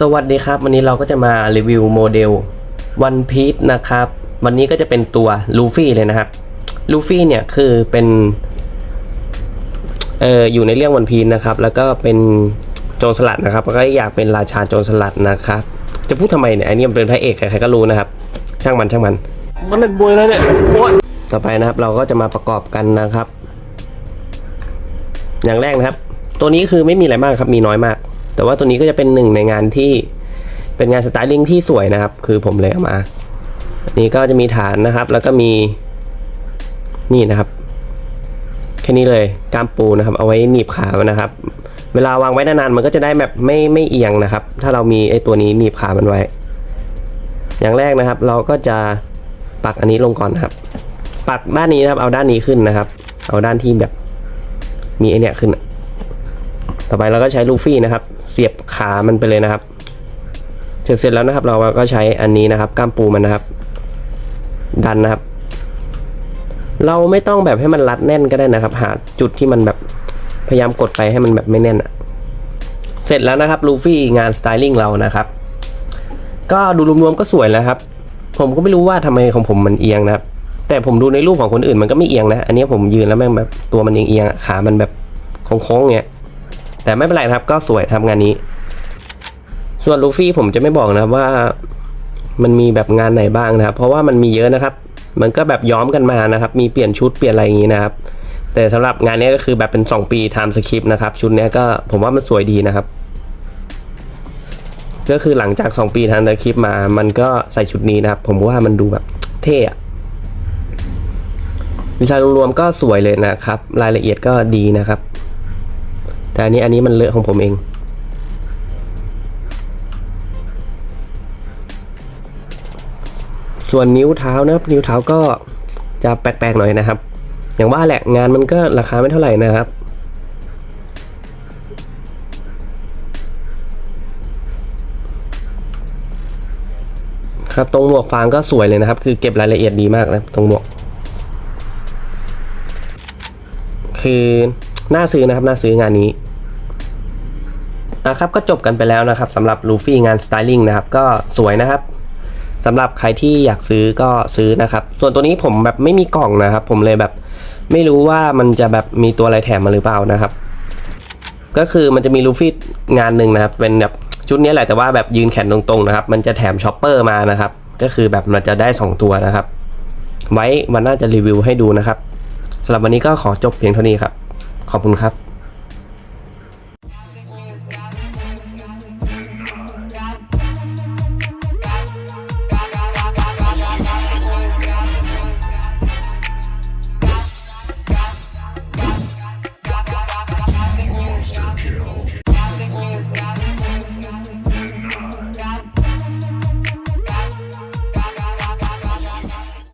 สวัสดีครับ วันนี้เราก็จะมารีวิวโมเดล One Piece นะครับ วันนี้ก็จะเป็นตัวลูฟี่เลยนะครับลูฟี่เนี่ยคือเป็นเอ่ออยู่ในเรื่อง One Piece นะครับ แล้วก็เป็นโจรสลัดนะครับแล้วก็อยากเป็นราชาโจรสลัดนะครับ จะพูดทำไมเนี่ยไอ้นี่มันเป็นพระเอกใครๆก็รู้นะครับ ช่างมันช่างมันมันเล่นบวยแล้วเนี่ยโอ๊ยต่อไปนะครับเราก็จะมาประกอบกันนะครับ อย่างแรกนะครับ ตัวนี้คือไม่มีอะไรมากครับมีน้อยมาก แต่ว่าตัวนี้ก็จะเป็นหนึ่งในงานที่เป็นงานสไตลิ่งที่สวยนะครับ คือผมเลยเอามาอันนี้ก็จะมีฐานนะครับ แล้วก็มีนี่นะครับ แค่นี้เลยก้ามปูนะครับ เอาไว้หนีบขานนะครับ เวลาวางไว้นานๆมันก็จะได้แบบไม่ไม่เอียงนะครับ ถ้าเรามีไอ้ตัวนี้หนีบขามันไว้ อย่างแรกนะครับ เราก็จะปักอันนี้ลงก่อนนครับ ปักด้านนี้นะครับ เอาด้านนี้ขึ้นนะครับ เอาด้านที่แบบมีไอเนี่ยขึ้น ต่อไปเราก็ใช้ลูฟี่นะครับ เสียบขามันไปเลยนะครับ เสร็จเสร็จแล้วนะครับ เราก็ใช้อันนี้นะครับก้ามปูมันนะครับ ดันนะครับ เราไม่ต้องแบบให้มันรัดแน่นก็ได้นะครับ หาจุดที่มันแบบพยายามกดไปให้มันแบบไม่แน่นอะเสร็จแล้วนะครับลูฟี่งานสไตลิ่งเรานะครับ ก็ดูรวมๆก็สวยแล้วครับ ผมก็ไม่รู้ว่าทำไมของผมมันเอียงนะครับ แต่ผมดูในรูปของคนอื่นมันก็ไม่เอียงนะ อันนี้ผมยืนแล้วแม่งแบบตัวมันเอียงๆอะขามันแบบโค้งๆเงี้ย แต่ไม่เป็นไรครับก็สวยทำงานนี้ ส่วนลูฟี่ผมจะไม่บอกนะครับว่ามันมีแบบงานไหนบ้างนะครับ เพราะว่ามันมีเยอะนะครับ มันก็แบบย้อมกันมานะครับ มีเปลี่ยนชุดเปลี่ยนอะไรอย่างนี้นะครับ แต่สำหรับงานนี้ก็คือแบบเป็น 2 ปีไทม์สคริปต์นะครับ ชุดนี้ก็ผมว่ามันสวยดีนะครับ ก็คือหลังจาก 2 ปีไทม์สคริปต์มา มันก็ใส่ชุดนี้นะครับ ผมว่ามันดูแบบเท่อะดีไซน์รวมๆก็สวยเลยนะครับ รายละเอียดก็ดีนะครับ แต่อันนี้อันนี้มันเลอะของผมเอง ส่วนนิ้วเท้านะครับ นิ้วเท้าก็จะแปลกๆหน่อยนะครับ อย่างว่าแหละงานมันก็ราคาไม่เท่าไหร่นะครับครับตรงหมวกฟางก็สวยเลยนะครับ คือเก็บรายละเอียดดีมากนะตรงหมวก คือน่าซื้อนะครับน่าซื้องานนี้ นะครับก็จบกันไปแล้วนะครับสำหรับลูฟี่งานสไตลิ่งนะครับก็สวยนะครับสำหรับใครที่อยากซื้อก็ซื้อนะครับ ส่วนตัวนี้ผมแบบไม่มีกล่องนะครับ ผมเลยแบบไม่รู้ว่ามันจะแบบมีตัวอะไรแถมมาหรือเปล่านะครับ ก็คือมันจะมีลูฟี่งานหนึ่งนะครับ เป็นแบบชุดนี้แหละแต่ว่าแบบยืนแขนตรงๆนะครับ มันจะแถมช็อปเปอร์มานะครับ ก็คือแบบมันจะได้สองตัวนะครับ ไว้วันหน้าจะรีวิวให้ดูนะครับสำหรับวันนี้ก็ขอจบเพียงเท่านี้ครับ ขอบคุณครับ